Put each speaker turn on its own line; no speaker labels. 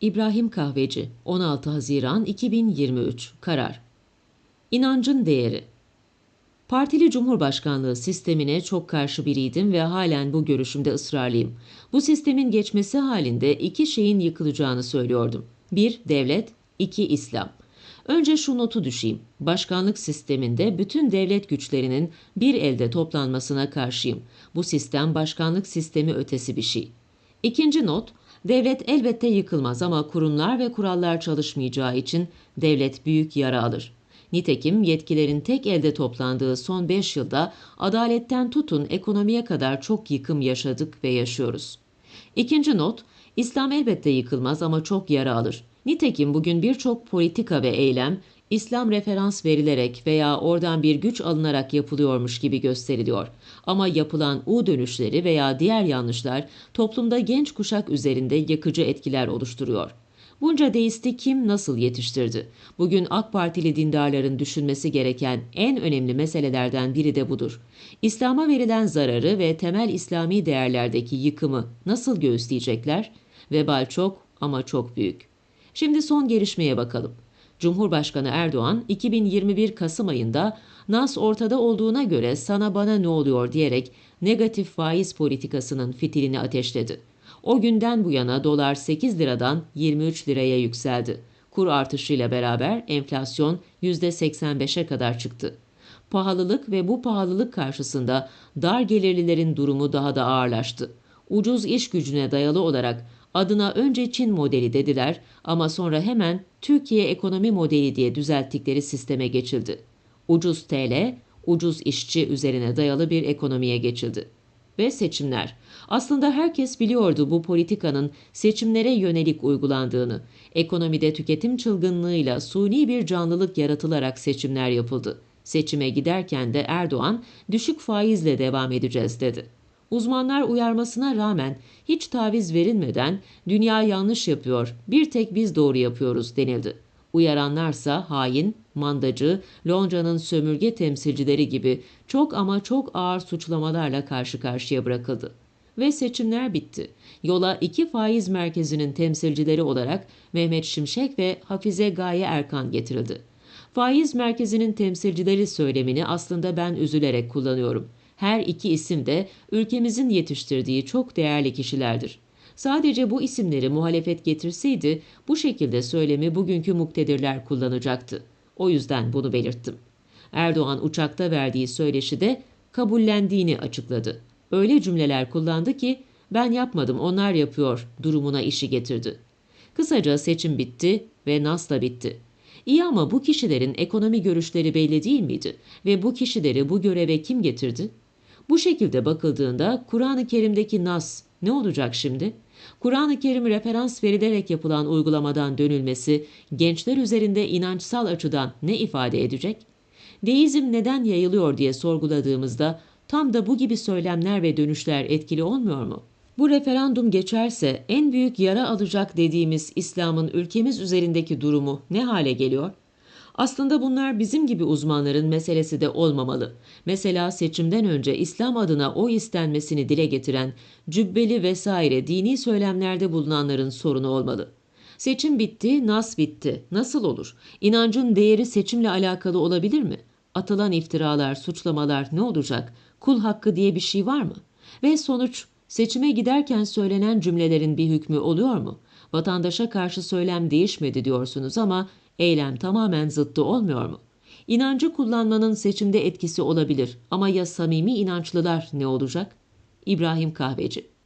İbrahim Kahveci 16 Haziran 2023 Karar İnancın değeri Partili Cumhurbaşkanlığı sistemine çok karşı biriydim ve halen bu görüşümde ısrarlıyım. Bu sistemin geçmesi halinde iki şeyin yıkılacağını söylüyordum. Bir, devlet, iki, İslam. Önce şu notu düşeyim. Başkanlık sisteminde bütün devlet güçlerinin bir elde toplanmasına karşıyım. Bu sistem başkanlık sistemi ötesi bir şey. İkinci not, devlet elbette yıkılmaz ama kurumlar ve kurallar çalışmayacağı için devlet büyük yara alır. Nitekim yetkilerin tek elde toplandığı son 5 yılda adaletten tutun ekonomiye kadar çok yıkım yaşadık ve yaşıyoruz. İkinci not, İslam elbette yıkılmaz ama çok yara alır. Nitekim bugün birçok politika ve eylem İslam referans verilerek veya oradan bir güç alınarak yapılıyormuş gibi gösteriliyor. Ama yapılan U dönüşleri veya diğer yanlışlar toplumda genç kuşak üzerinde yakıcı etkiler oluşturuyor. Bunca deisti kim nasıl yetiştirdi? Bugün AK Partili dindarların düşünmesi gereken en önemli meselelerden biri de budur. İslam'a verilen zararı ve temel İslami değerlerdeki yıkımı nasıl göğüsleyecekler? Vebal çok ama çok büyük. Şimdi son gelişmeye bakalım. Cumhurbaşkanı Erdoğan 2021 Kasım ayında nas ortada olduğuna göre sana bana ne oluyor diyerek negatif faiz politikasının fitilini ateşledi. O günden bu yana dolar 8 liradan 23 liraya yükseldi. Kur artışıyla beraber enflasyon %85'e kadar çıktı. Pahalılık ve bu pahalılık karşısında dar gelirlilerin durumu daha da ağırlaştı. Ucuz iş gücüne dayalı olarak adına önce Çin modeli dediler ama sonra hemen Türkiye ekonomi modeli diye düzelttikleri sisteme geçildi. Ucuz TL, ucuz işçi üzerine dayalı bir ekonomiye geçildi. Ve seçimler. Aslında herkes biliyordu bu politikanın seçimlere yönelik uygulandığını. Ekonomide tüketim çılgınlığıyla suni bir canlılık yaratılarak seçimler yapıldı. Seçime giderken de Erdoğan düşük faizle devam edeceğiz dedi. Uzmanlar uyarmasına rağmen hiç taviz verilmeden dünya yanlış yapıyor, bir tek biz doğru yapıyoruz denildi. Uyaranlarsa hain, mandacı, Londra'nın sömürge temsilcileri gibi çok ama çok ağır suçlamalarla karşı karşıya bırakıldı. Ve seçimler bitti. Yola iki faiz merkezinin temsilcileri olarak Mehmet Şimşek ve Hafize Gaye Erkan getirildi. Faiz merkezinin temsilcileri söylemini aslında ben üzülerek kullanıyorum. Her iki isim de ülkemizin yetiştirdiği çok değerli kişilerdir. Sadece bu isimleri muhalefet getirseydi bu şekilde söylemi bugünkü muktedirler kullanacaktı. O yüzden bunu belirttim. Erdoğan uçakta verdiği söyleşide kabullendiğini açıkladı. Öyle cümleler kullandı ki ben yapmadım onlar yapıyor durumuna işi getirdi. Kısaca seçim bitti ve NAS da bitti. İyi ama bu kişilerin ekonomi görüşleri belli değil miydi? Ve bu kişileri bu göreve kim getirdi? Bu şekilde bakıldığında Kur'an-ı Kerim'deki nas ne olacak şimdi? Kur'an-ı Kerim referans verilerek yapılan uygulamadan dönülmesi gençler üzerinde inançsal açıdan ne ifade edecek? Deizm neden yayılıyor diye sorguladığımızda tam da bu gibi söylemler ve dönüşler etkili olmuyor mu? Bu referandum geçerse en büyük yara alacak dediğimiz İslam'ın ülkemiz üzerindeki durumu ne hale geliyor? Aslında bunlar bizim gibi uzmanların meselesi de olmamalı. Mesela seçimden önce İslam adına oy istenmesini dile getiren cübbeli vesaire dini söylemlerde bulunanların sorunu olmalı. Seçim bitti, nas bitti. Nasıl olur? İnancın değeri seçimle alakalı olabilir mi? Atılan iftiralar, suçlamalar ne olacak? Kul hakkı diye bir şey var mı? Ve sonuç seçime giderken söylenen cümlelerin bir hükmü oluyor mu? Vatandaşa karşı söylem değişmedi diyorsunuz ama Eylem tamamen zıttı olmuyor mu? İnancı kullanmanın seçimde etkisi olabilir ama ya samimi inançlılar ne olacak? İbrahim Kahveci